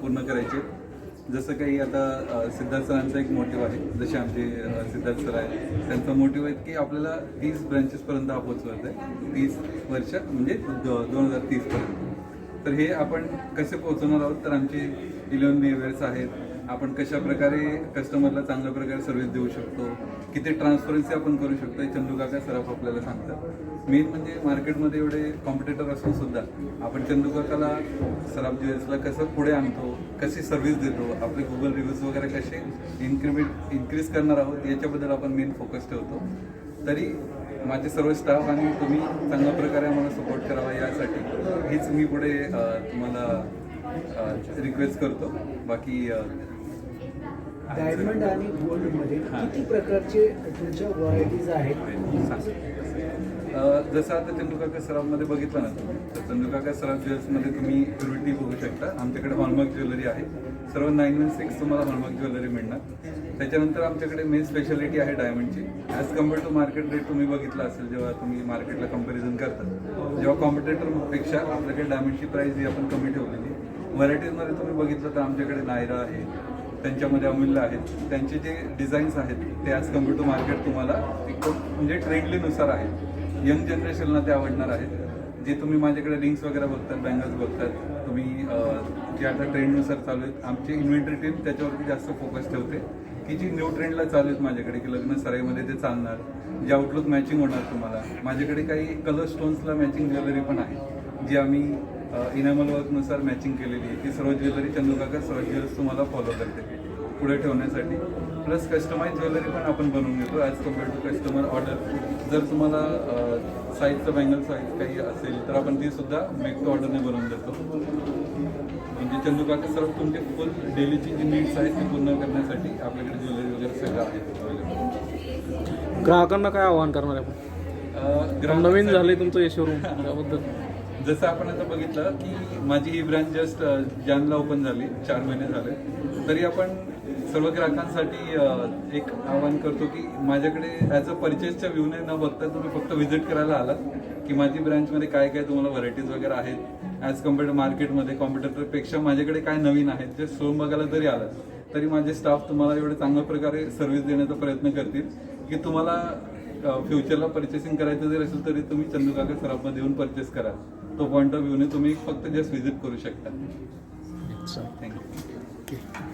पूर्ण करायचे. जसं काही आता सिद्धार्थ सरांचा एक मोटिव्ह आहे. जसे आमचे सिद्धार्थ सर आहे त्यांचा मोटिव्ह आहे की आपल्याला तीस ब्रँचेसपर्यंत हा पोहोचवायचं आहे तीस वर्ष म्हणजे दोन हजार तीसपर्यंत तर हे आपण कसे पोहोचवणार आहोत? तर आमचे इलेवन बिहेवियर्स आहेत. आपण कशा प्रकारे कस्टमरला चांगल्या प्रकारे सर्व्हिस देऊ शकतो? किती ट्रान्सपरन्सी आपण करू शकतो हे चंदुकाका सराफ आपल्याला सांगतात. मेन म्हणजे मार्केटमध्ये एवढे कॉम्पिटिटर असून सुद्धा आपण चंदुकाकाला सराफ ज्वेल्सला कसं पुढे आणतो? कशी सर्व्हिस देतो? आपले गुगल रिव्ह्यूज वगैरे कसे इन्क्रीमेंट इन्क्रीज करणार आहोत? याच्याबद्दल आपण मेन फोकस ठेवतो. तरी माझे सर्व स्टाफ आणि तुम्ही चांगल्या प्रकारे आम्हाला सपोर्ट करावा यासाठी हीच मी पुढे तुम्हाला रिक्वेस्ट करतो. बाकी डायमंड आणि गोल्डमध्ये हां. किती प्रकारचे तुमच्या व्हरायटीज आहेत? जसं आता चंदूकाका सराफमध्ये बघितलं ना तुम्ही तर चंदूकाका सराफ ज्वेल्समध्ये तुम्ही प्युरिटी बघू शकता. आमच्याकडे हॉलमार्क ज्वेलरी आहे. सर्व नाईन वन सिक्स तुम्हाला हॉलमार्क ज्वेलरी मिळणार. त्याच्यानंतर आमच्याकडे मेन स्पेशालिटी आहे डायमंडची as compare to market rate तुम्ही बघितलं असेल जेव्हा तुम्ही मार्केटला कंपॅरिझन करता जेव्हा कॉम्पिटेटरपेक्षा आपल्याकडे डायमंडची प्राईस ही आपण कमी ठेवलेली व्हरायटीजमध्ये तुम्ही बघितलं तर आमच्याकडे नायरा आहे त्यांच्यामध्ये अमूल्य आहेत. त्यांचे जे डिझाईन्स आहेत ते आज कंपेअर टू मार्केट तुम्हाला एकदम म्हणजे ट्रेंडलीनुसार आहेत. यंग जनरेशनला ते आवडणार आहेत. जे तुम्ही माझ्याकडे रिंग्स वगैरे बघतात बँगल्स बघतात तुम्ही जे आता ट्रेंडनुसार चालू आहेत आमची इन्व्हेंटरी टीम त्याच्यावरती जास्त फोकस ठेवते. की जी न्यू ट्रेंडला चालू आहेत माझ्याकडे की लग्न सराईमध्ये ते चालणार जे आउटलुक मॅचिंग होणार तुम्हाला. माझ्याकडे काही कलर स्टोन्सला मॅचिंग ज्वेलरी पण आहे. जी आम्ही इनामल वर्कनुसार मॅचिंग केलेली आहे. ती सर्व ज्वेलरी चंदूकाका सर्व ज्वेल्स तुम्हाला फॉलो करते. पुढे ठेवण्यासाठी. प्लस कस्टमाइज ज्वेलरी पण आपण बनवून घेतो as compare to customer order जर तुम्हाला साईजचं बँगल साईज काही असेल तर आपण ती सुद्धा मेक टू ऑर्डरने बनवून देतो. म्हणजे चंदूकाका सर्व तुमचे फुल डेलीची जी नीड्स आहेत ती पूर्ण करण्यासाठी आपल्याकडे ज्वेलरी वगैरे सगळं आहे. अवेलेबल ग्राहकांना काय आवाहन करणार आपण? नवीन झाले तुमचं हे शोरूम त्याबद्दल. जसं आपण आता बघितलं की माझी ही ब्रँच जस्ट जानला ओपन झाली चार महिने झाले. तरी आपण सर्व ग्राहकांसाठी एक आवाहन करतो की माझ्याकडे ॲज अ परचेसच्या व्ह्यूने न बघता तुम्ही फक्त व्हिजिट करायला आलात की माझी ब्रँचमध्ये काय काय तुम्हाला व्हरायटीज वगैरे आहेत. ॲज कम्पेअर्ड टू मार्केटमध्ये कॉम्प्युटरपेक्षा माझ्याकडे काय नवीन आहेत जे शोरूम बघायला जरी आलात तरी माझे स्टाफ तुम्हाला एवढे चांगल्या प्रकारे सर्व्हिस देण्याचा प्रयत्न करतील की तुम्हाला फ्युचरला परचेसिंग करायचं जर असेल तरी तुम्ही चंदूकाका सराफमध्ये येऊन परचेस करा. तो पॉईंट ऑफ व्ह्यूने तुम्ही फक्त जस्ट व्हिजिट करू शकता. थँक्यू